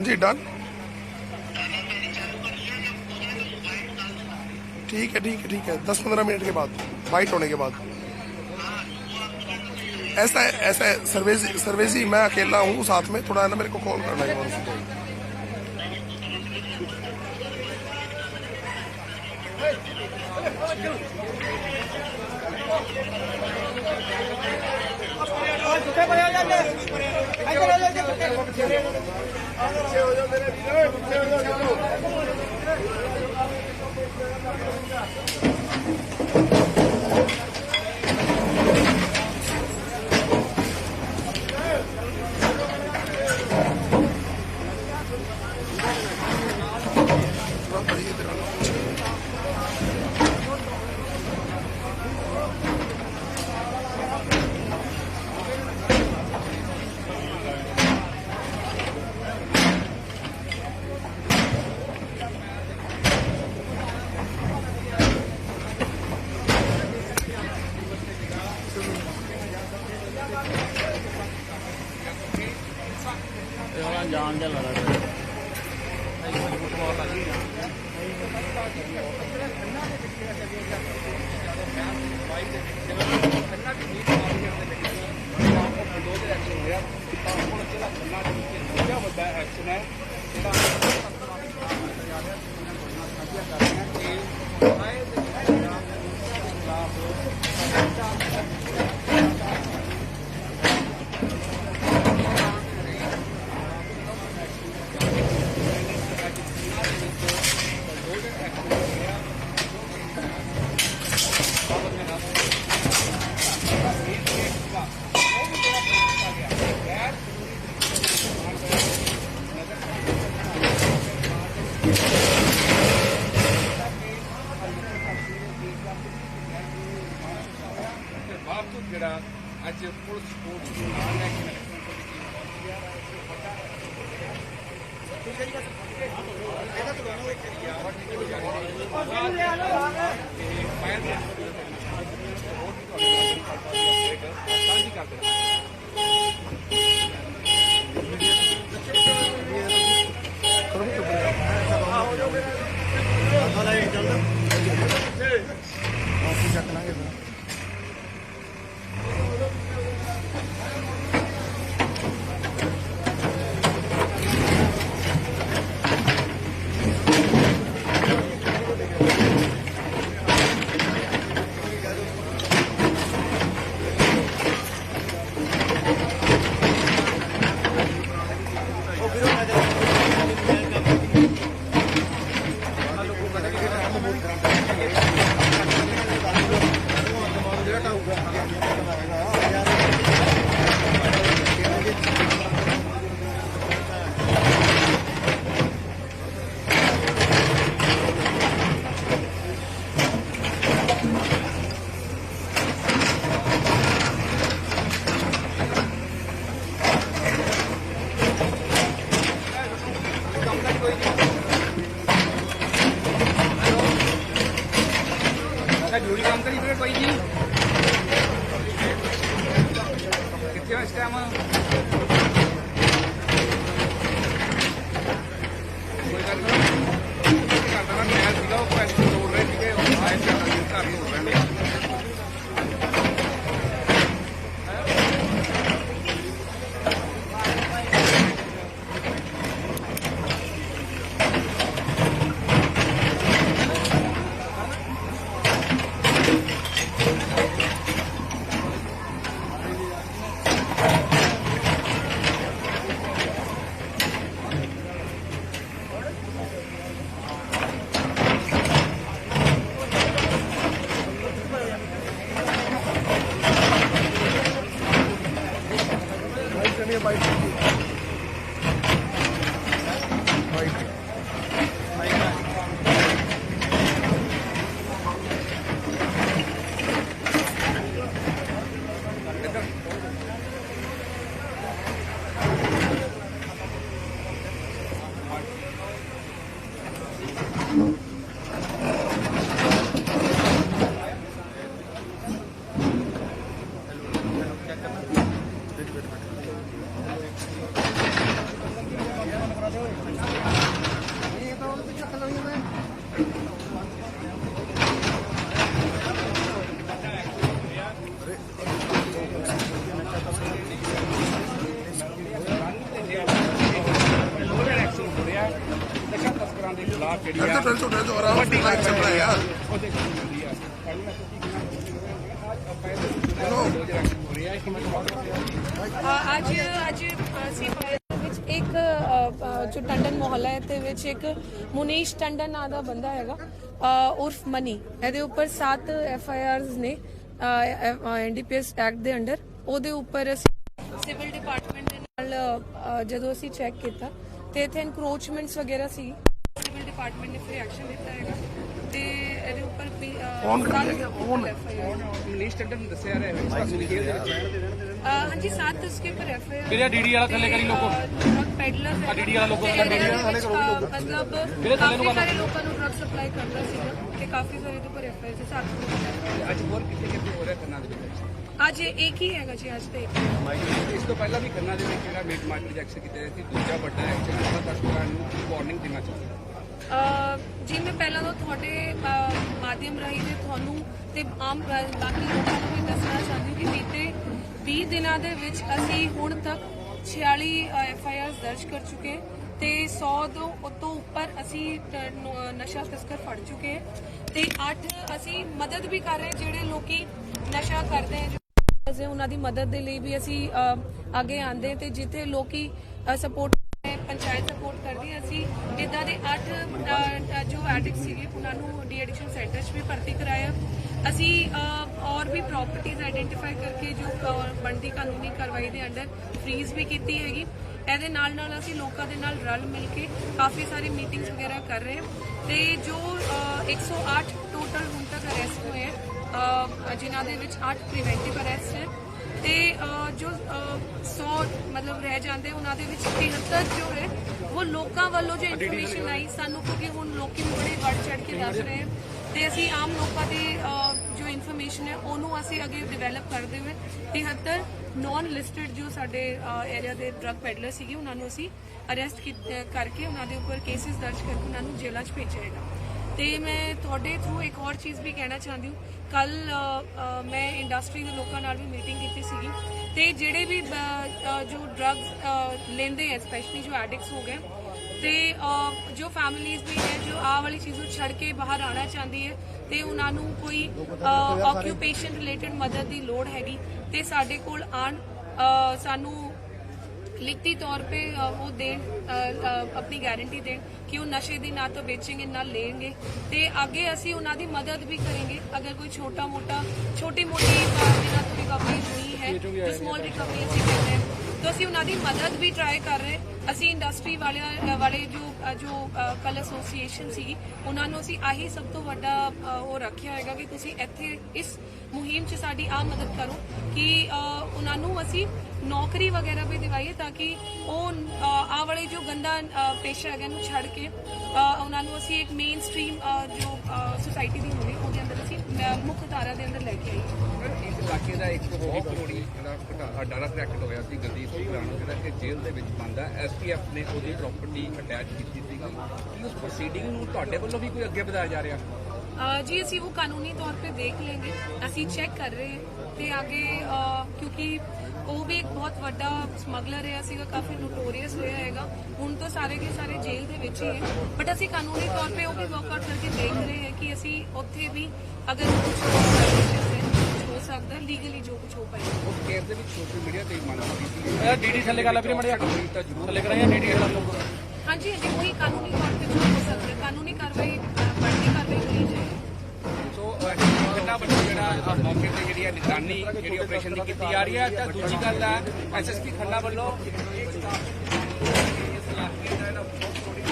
जी done ठीक है ठीक है ठीक है दस पंद्रह मिनट के बाद वाइट होने के बाद ऐसा है ऐसा है सर्वेजी सर्वेजी मैं अकेला हूँ साथ में थोड़ा है ना मेरे को कॉल करना है और ਪਿੱਛੇ ਹੋ ਜਾ ਮੇਰੇ ਵੀਰ ਪਿੱਛੇ ਹੋ ਜਾ ਚਲੋ મારતું ਜਿਹੜਾ ਅੱਜ ਪੁਲਿਸ ਕੋਲ ਨਾਲ ਲੈ ਹੈ ਇਸ ਵੱਡਾ ਠੀਕ ਹੈ ਹੋ ਜਾਂਦੀ ਹੈ ਬਾਅਦ ਲੈ ਲਓ ਜਿਹੜੀ ਆ ਯਾਰ ਹੁੰਦੀ ਆ ਅੱਜ ਅੱਜ ਅਸੀਂ ਵਿੱਚ ਇੱਕ ਜੋ ਟੰਡਨ ਮੁਹੱਲਾ ਹੈ ਤੇ ਵਿੱਚ ਇੱਕ ਮੁਨੀਸ਼ ਟੰਡਨ ਨਾਂ ਦਾ ਬੰਦਾ ਹੈਗਾ ਉਰਫ ਮਨੀ। ਇਹਦੇ ਉੱਪਰ 7 ਐਫ ਆਈ ਆਰਸ ਨੇ ਐਨਡੀਪੀਐਸ ਐਕਟ ਦੇ ਅੰਡਰ। ਉਹਦੇ ਉੱਪਰ ਅਸੀਂ ਸਿਵਲ ਡਿਪਾਰਟਮੈਂਟ ਦੇ ਨਾਲ ਜਦੋਂ ਅਸੀਂ ਚੈੱਕ ਕੀਤਾ ਤੇ ਇੱਥੇ ਇਨਕਰੋਚਮੈਂਟਸ ਵਗੈਰਾ ਸੀ। ਦੇ ਡਿਪਾਰਟਮੈਂਟ ਨੇ ਫਿਰ ਐਕਸ਼ਨ ਲਿੱਤਾ ਹੈਗਾ। ਤੇ ਇਹਦੇ ਉੱਪਰ ਵੀ ਕੌਣ ਕਰੇਗਾ ਕੌਨ ਪੁਲਿਸ ਸਟੇਟ ਨੂੰ ਦੱਸਿਆ ਰਿਹਾ ਹੈ। ਹਾਂਜੀ ਸਾਤ ਉਸਕੇ ਪਰ ਐਫ ਆਈ ਵੀਰੇ ਡੀਡੀ ਵਾਲਾ ਥੱਲੇ ਕਰੀ ਲੋਕੋ? ਡਰਗ ਪੈਡਲਰ ਆ ਡੀਡੀ ਵਾਲਾ ਲੋਕੋ ਥੱਲੇ ਡੀਡੀ ਵਾਲਾ ਥੱਲੇ ਕਰੋ ਲੋਕੋ ਮਤਲਬ ਵੀਰੇ ਥੱਲੇ ਨੂੰ ਸਾਰੇ ਲੋਕਾਂ ਨੂੰ ਡਰਗ ਸਪਲਾਈ ਕਰਦਾ ਸੀਗਾ ਤੇ ਕਾਫੀ ਸਾਰੇ ਦੇ ਪਰ ਐਫ ਆਈ ਸੀ ਸਾਤ ਅੱਜ ਹੋਰ ਕਿੱਥੇ ਕਿੱਥੇ ਹੋ ਰਿਹਾ ਖੰਨਾ ਦੇ ਵਿੱਚ? ਅੱਜ ਇੱਕ ਹੀ ਹੈਗਾ ਜੀ ਅੱਜ ਤੇ ਇਸ ਤੋਂ ਪਹਿਲਾਂ ਵੀ ਖੰਨਾ ਦੇ ਵਿੱਚ ਜਿਹੜਾ ਮੇਟ ਮਾਰਕੀਟ ਐਕਸ਼ਨ ਕੀਤਾ ਸੀ ਦੂਜਾ ਵੱਡਾ ਐਕਸ਼ਨ ਆਪਾਂ ਤਸਕਰਾਂ ਨੂੰ ਵਾਰਨਿੰਗ ਦੇਣਾ ਚਾਹੁੰਦਾ। ਜੀ, ਮੈਂ ਪਹਿਲਾਂ ਤਾਂ ਤੁਹਾਡੇ ਮਾਧਿਅਮ ਰਾਹੀਂ ਤੇ ਤੁਹਾਨੂੰ ਤੇ ਆਮ ਬਾਕੀ ਲੋਕਾਂ ਨੂੰ ਵੀ ਦੱਸਣਾ ਚਾਹੁੰਦੀ ਕਿ ਬੀਤੇ 20 ਦਿਨਾਂ ਦੇ ਵਿੱਚ ਅਸੀਂ ਹੁਣ ਤੱਕ 46 ਐਫ ਆਈ ਆਰ ਦਰਜ ਕਰ ਚੁੱਕੇ ਤੇ 100 ਤੋਂ ਉਤੋਂ ਉੱਪਰ ਅਸੀਂ ਨਸ਼ਾ ਤਸਕਰ ਫੜ ਚੁੱਕੇ ਤੇ 8 ਅਸੀਂ ਮਦਦ ਵੀ ਕਰ ਰਹੇ ਜਿਹੜੇ ਲੋਕੀ ਨਸ਼ਾ ਕਰਦੇ ਹੈ ਉਹਨਾਂ ਦੀ ਮਦਦ ਦੇ ਲਈ ਵੀ ਅਸੀਂ ਅੱਗੇ ਆਂਦੇ ਤੇ ਜਿੱਥੇ ਲੋਕੀ ਸਪੋਰਟ ਪੰਚਾਇਤ ਸਪੋਰਟ ਕਰਦੀ ਹੈ ਅਸੀਂ। ਇਦਾਂ ਦੇ 8 ਜੋ ਐਡਿਕਟ ਸੀਗੇ ਉਹਨਾਂ ਨੂੰ ਡੀ ਐਡਿਕਸ਼ਨ ਸੈਂਟਰ 'ਚ ਵੀ ਭਰਤੀ ਕਰਾਇਆ। ਅਸੀਂ ਔਰ ਵੀ ਪ੍ਰਾਪਰਟੀਆਂ ਆਈਡੈਂਟੀਫਾਈ ਕਰਕੇ ਜੋ ਬਣਦੀ ਕਾਨੂੰਨੀ ਕਾਰਵਾਈ ਦੇ ਅੰਡਰ ਫ੍ਰੀਜ਼ ਵੀ ਕੀਤੀ ਹੈਗੀ। ਇਹਦੇ ਨਾਲ ਨਾਲ ਅਸੀਂ ਲੋਕਾਂ ਦੇ ਨਾਲ ਰਲ ਮਿਲ ਕੇ ਕਾਫੀ ਸਾਰੀ ਮੀਟਿੰਗਸ ਵਗੈਰਾ ਕਰ ਰਹੇ ਹਾਂ। ਤੇ ਜੋ ਅ, 108 ਟੋਟਲ ਹੁਣ ਤੱਕ ਅਰੈਸਟ ਹੋਏ ਹੈ। ਅ, ਜਿਨ੍ਹਾਂ ਦੇ ਵਿੱਚ 8 ਪ੍ਰੀਵੈਂਟਿਵ ਅਰੈਸਟ ਹੈ। ਤੇ ਜੋ ਅ, 100 ਮਤਲਬ ਰਹਿ ਜਾਂਦੇ ਉਹਨਾਂ ਦੇ ਵਿੱਚ 73 ਜੋ ਹੈ। ਉਹ ਲੋਕਾਂ ਵੱਲੋਂ ਜੋ ਇਨਫੋਰਮੇਸ਼ਨ ਆਈ ਸਾਨੂੰ ਕਿਉਂਕਿ ਹੁਣ ਲੋਕੀ ਬੜੇ ਵੱਡ ਚੜ ਕੇ ਦੱਸ ਰਹੇ ਹਨ। ਤੇ ਅਸੀਂ ਆਮ ਲੋਕਾਂ ਦੀ ਜੋ ਇਨਫੋਰਮੇਸ਼ਨ ਹੈ ਉਹਨੂੰ ਅਸੀਂ ਅੱਗੇ ਡਿਵੈਲਪ ਕਰਦੇ ਹੋਏ 73 ਨਾਨ ਲਿਸਟਡ ਜੋ ਸਾਡੇ ਏਰੀਆ ਦੇ ਡਰਗ ਪੈਡਲਰ ਸੀਗੇ ਉਹਨਾਂ ਨੂੰ ਅਸੀਂ ਅਰੈਸਟ ਕਰਕੇ ਉਹਨਾਂ ਦੇ ਉੱਪਰ ਕੇਸਿਸ ਦਰਜ ਕਰਕੇ ਉਹਨਾਂ ਨੂੰ ਜੇਲ੍ਹਾਂ 'ਚ ਭੇਜਿਆ ਹੈਗਾ। ਤੇ ਮੈਂ ਤੁਹਾਡੇ ਥਰੂ ਇੱਕ ਹੋਰ ਚੀਜ਼ ਵੀ ਕਹਿਣਾ ਚਾਹੁੰਦੀ ਹਾਂ। ਕੱਲ ਮੈਂ ਇੰਡਸਟਰੀ ਦੇ ਲੋਕਾਂ ਨਾਲ ਵੀ ਮੀਟਿੰਗ ਕੀਤੀ ਸੀਗੀ। ਤੇ ਜਿਹੜੇ ਵੀ ਜੋ ਡਰੱਗਸ ਲੈਂਦੇ ਹੈ ਸਪੈਸ਼ਲੀ ਜੋ ਐਡਿਕਟਸ ਹੋ ਗਏ, ਤੇ ਜੋ ਫੈਮਿਲੀਜ਼ ਵੀ ਹੈ ਜੋ ਆਹ ਵਾਲੀ ਚੀਜ਼ ਨੂੰ ਛੱਡ ਕੇ ਬਾਹਰ ਆਉਣਾ ਚਾਹੁੰਦੀ ਹੈ, ਤੇ ਉਹਨਾਂ ਨੂੰ ਕੋਈ ਆਕਿਊਪੇਸ਼ਨ ਰਿਲੇਟਡ ਮਦਦ ਦੀ ਲੋੜ ਹੈਗੀ, ਤੇ ਸਾਡੇ ਕੋਲ ਆਣ ਸਾਨੂੰ ਲਿਖਤੀ ਤੌਰ ਤੇ ਉਹ ਦੇਣ ਆਪਣੀ ਗਾਰੰਟੀ ਦੇਣ ਕਿ ਉਹ ਨਸ਼ੇ ਦੀ ਨਾ ਤਾਂ ਵੇਚेंगे ਨਾ ਲੈਣਗੇ ਤੇ ਅੱਗੇ ਅਸੀਂ ਉਹਨਾਂ ਦੀ ਮਦਦ ਵੀ ਕਰਾਂਗੇ। ਅਗਰ ਕੋਈ ਛੋਟਾ ਮੋਟਾ ਛੋਟੀ ਮੋਟੀ ਜਿਹਨਾਂ ਤੋਂ ਰਿਕਵਰੀ ਹੋਈ ਹੈ ਜੋ ਸਮਾਲ ਰਿਕਵਰੀ ਅਸੀਂ ਕਰਦੇ ਹਾਂ ਤਾਂ ਅਸੀਂ ਉਹਨਾਂ ਦੀ ਮਦਦ ਵੀ ਟਰਾਈ ਕਰ ਰਹੇ ਅਸੀਂ ਇੰਡਸਟਰੀ ਵਾਲਿਆਂ ਵਾਲੇ ਜੋ ਜੋ ਕਲ ਐਸੋਸੀਏਸ਼ਨ ਸੀ ਉਹਨਾਂ ਨੂੰ ਅਸੀਂ ਆਹੀ ਸਭ ਤੋਂ ਵੱਡਾ ਉਹ ਰੱਖਿਆ ਹੈਗਾ ਕਿ ਤੁਸੀਂ ਇੱਥੇ ਇਸ ਮੁਹਿੰਮ 'ਚ ਸਾਡੀ ਆ ਮਦਦ ਕਰੋ ਕਿ ਉਹਨਾਂ ਨੂੰ ਅਸੀਂ ਨੌਕਰੀ ਵਗੈਰਾ ਵੀ ਦਿਵਾਈਏ ਤਾਂ ਕਿ ਉਹ ਆਹ ਵਾਲੇ ਜੋ ਗੰਦਾ ਪੇਸ਼ਾ ਹੈਗਾ ਨੂੰ ਛੱਡ ਕੇ ਉਹਨਾਂ ਨੂੰ ਅਸੀਂ ਇੱਕ ਮੇਨ ਸਟ੍ਰੀਮ ਜੋ ਸੁਸਾਇਟੀ ਦੀ ਹੋਵੇ ਉਹਦੇ ਅੰਦਰ ਅਸੀਂ ਮੁੱਖ ਧਾਰਾ ਦੇ ਅੰਦਰ ਲੈ ਕੇ ਆਈਏ। ਇਸ ਇਲਾਕੇ ਦਾ ਇੱਕ ਬਹੁਤ ਕਰੋੜੀ ਜਿਹੜਾ ਡਾਲਾ ਕਰੈਕਟ ਹੋਇਆ ਸੀ ਗੰਦੀ ਸੁਖਰਾਨ ਜਿਹੜਾ ਕਿ ਜੇਲ੍ਹ ਦੇ ਵਿੱਚ ਬੰਦਾ ਐਸਪੀਐਫ ਨੇ ਉਹਦੀ ਪ੍ਰਾਪਰਟੀ ਅਟੈਚ ਕੀਤੀ ਸੀਗੀ ਕੀ ਉਸ ਪ੍ਰੋਸੀਡਿੰਗ ਨੂੰ ਤੁਹਾਡੇ ਵੱਲੋਂ ਵੀ ਕੋਈ ਅੱਗੇ ਵਧਾਇਆ ਜਾ ਰਿਹਾ? ਜੀ ਅਸੀਂ ਉਹ ਕਾਨੂੰਨੀ ਤੌਰ ਤੇ ਦੇਖ ਲੈਂਗੇ। ਅਸੀਂ ਚੈੱਕ ਕਰ ਰਹੇ ਹਾਂ ਤੇ ਅੱਗੇ ਕਿਉਂਕਿ ਉਹ ਵੀ ਇੱਕ ਬਹੁਤ ਵੱਡਾ ਸਮਗਲਰ ਰਿਹਾ ਸੀਗਾ ਕਾਫੀ ਨੋਟੋਰੀਅਸ ਰਿਹਾ ਹੈਗਾ। ਹੁਣ ਤਾਂ ਸਾਰੇ ਕੇ ਸਾਰੇ ਜੇਲ੍ਹ ਦੇ ਵਿੱਚ ਹੀ ਹੈ। ਬਟ ਅਸੀਂ ਕਾਨੂੰਨੀ ਤੌਰ ਤੇ ਉਹ ਵੀ ਵਰਕਆਊਟ ਕਰਕੇ ਦੇਖ ਰਹੇ ਹਾਂ ਕਿ ਅਸੀਂ ਉੱਥੇ ਵੀ ਅਗਰ ਕੁਝ ਹੋ ਸਕਦਾ ਲੀਗਲੀ ਜੋ ਕੁਝ ਹੋ ਪਾਏ ਉਸ ਕੇਸ ਦੇ ਵਿੱਚ ਸੋਸ਼ਲ ਮੀਡੀਆ ਤੇ ਮੰਗ ਕੀਤੀ ਸੀ। ਡੀਡੀ ਥੱਲੇ ਗੱਲ ਆ ਵੀਰੇ ਮੜਿਆ ਥੱਲੇ ਕਰਾਇਆ ਡੀਡੀ ਹਾਂਜੀ ਹਾਂਜੀ ਉਹੀ ਕਾਨੂੰਨੀ ਤੌਰ ਤੇ ਅਹ, ਜਿਹੜਾ ਅਹ, ਮੌਕੇ ਤੇ ਜਿਹੜੀ ਹੈ ਨਿਗਰਾਨੀ ਜਿਹੜੀ ਆਪਰੇਸ਼ਨ ਦੀ ਕੀਤੀ ਜਾ ਰਹੀ ਹੈ ਤਾਂ ਦੂਜੀ ਗੱਲ ਹੈ ਐਸਐਸਪੀ ਖੰਨਾ ਵੱਲੋਂ ਇਸ ਇਲਾਕੇ ਦਾ ਜਿਹੜਾ ਬਹੁਤ ਥੋੜੀ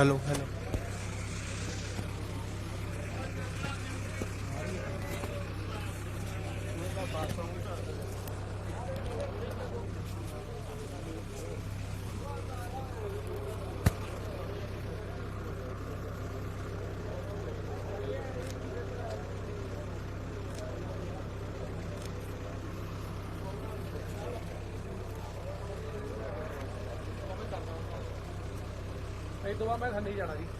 Hello, hello. ਇਹ ਤੋਂ ਬਾਅਦ ਮੈਂ ਥੱਲੇ ਹੀ ਜਾਣਾ ਜੀ।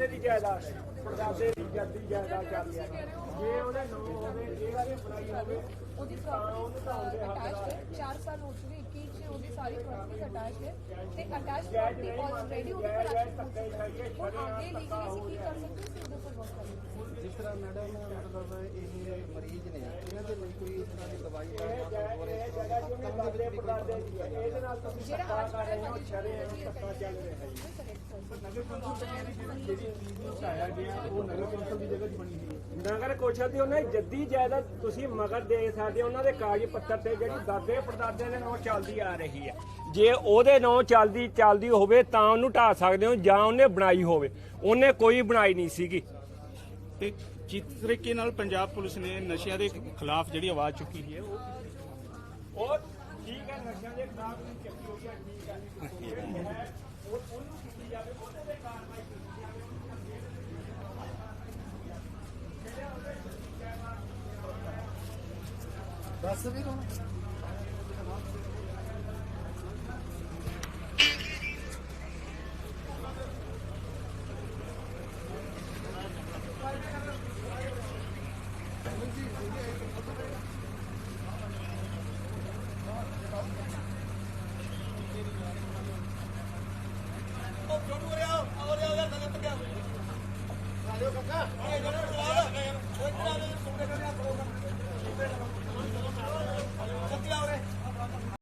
ਪੜਦਾਦੇ ਦੀ ਜਾਇਦਾਦ ਹੈ। ਪੜਦਾਦੇ ਦੀ ਜੱਦੀ ਜਾਇਦਾਦ ਚੱਲ ਰਹੀ ਹੈ। ਜੇ ਉਹਦੇ ਨਾਂ ਹੋਵੇ ਇਹ ਵਾਲੀ ਬਣਾਈ ਹੋਵੇ ਉਹਦੀ ਪ੍ਰਾਪਰਟੀ ਅਟੈਚਡ ਹੈ। 4 ਸਾਲ ਹੋ ਚੁੱਕੇ 21 ਚ ਉਹਦੀ ਸਾਰੀ ਪ੍ਰਾਪਰਟੀ ਅਟੈਚਡ ਹੈ। ਤੇ ਅਟੈਚਡ ਪ੍ਰਾਪਰਟੀ ਆਲਰੇਡੀ ਉਹਦੇ ਪਰ ਹੁਣ ਅੱਗੇ ਲੀਗਲੀ ਅਸੀਂ ਕੀ ਕਰ ਸਕਦੇ ਹਾਂ ਸਿੱਧੇ ਪਰ ਵਰਕ ਕਰਾਂਗੇ ਜਿਸ ਤਰ੍ਹਾਂ ਮੈਡਮ ਮਤਲਬ ਇਹ ਮਰੀਜ਼ ਨੇ ਇਹਨਾਂ ਦੇ ਲਈ ਕੋਈ ਇਸ ਤਰ੍ਹਾਂ ਦੀ ਦਵਾਈ ਜਿਹੜਾ ਅੱਜ ਕਰ ਰਹੇ ਹੋ ਕੱਲ੍ਹ ਧੱਕਾ ਚੱਲ ਰਿਹਾ ਹੈ ਨਗਰ ਕੌਂਸਲ ਦੀ ਉਹਨੇ ਜੱਦੀ ਜਾਇਦਾਦ ਤੁਸੀਂ ਮਗਰ ਦੇ ਸਕਦੇ ਹੋ, ਉਹਨਾਂ ਦੇ ਕਾਗਜ਼ ਪੱਤਰ ਤੇ ਜਿਹੜੀ ਦਾਦੇ ਪੜਦਾਦੇ ਦੇ ਨਾਂ ਚੱਲਦੀ ਆ ਰਹੀ ਹੈ ਜੇ ਉਹਦੇ ਨਾਂ ਚੱਲਦੀ ਚੱਲਦੀ ਹੋਵੇ ਤਾਂ ਉਹਨੂੰ ਢਾ ਸਕਦੇ ਹੋ, ਜਾਂ ਉਹਨੇ ਬਣਾਈ ਹੋਵੇ। ਉਹਨੇ ਕੋਈ ਬਣਾਈ ਨਹੀਂ ਸੀਗੀ। ਤੇ ਜਿਸ ਤਰੀਕੇ ਨਾਲ ਪੰਜਾਬ ਪੁਲਿਸ ਨੇ ਨਸ਼ਿਆਂ ਦੇ ਖਿਲਾਫ ਜਿਹੜੀ ਆਵਾਜ਼ ਚੁੱਕੀ ਹੈ, ਉਹ ਉਹ ਠੀਕ ਹੈ ਨਸ਼ਿਆਂ ਦੇ ਖਿਲਾਫ ਵੀ ਚੱਕੀ ਹੋਈ ਹੈ ਠੀਕ ਹੈ ਉਹ ਉਹਨੂੰ ਕੀਤੀ ਜਾਵੇ ਉਹਦੇ ਤੇ ਕਾਰਵਾਈ ਕੀਤੀ ਜਾਵੇ ਦੱਸ ਵੀ ਹੁਣ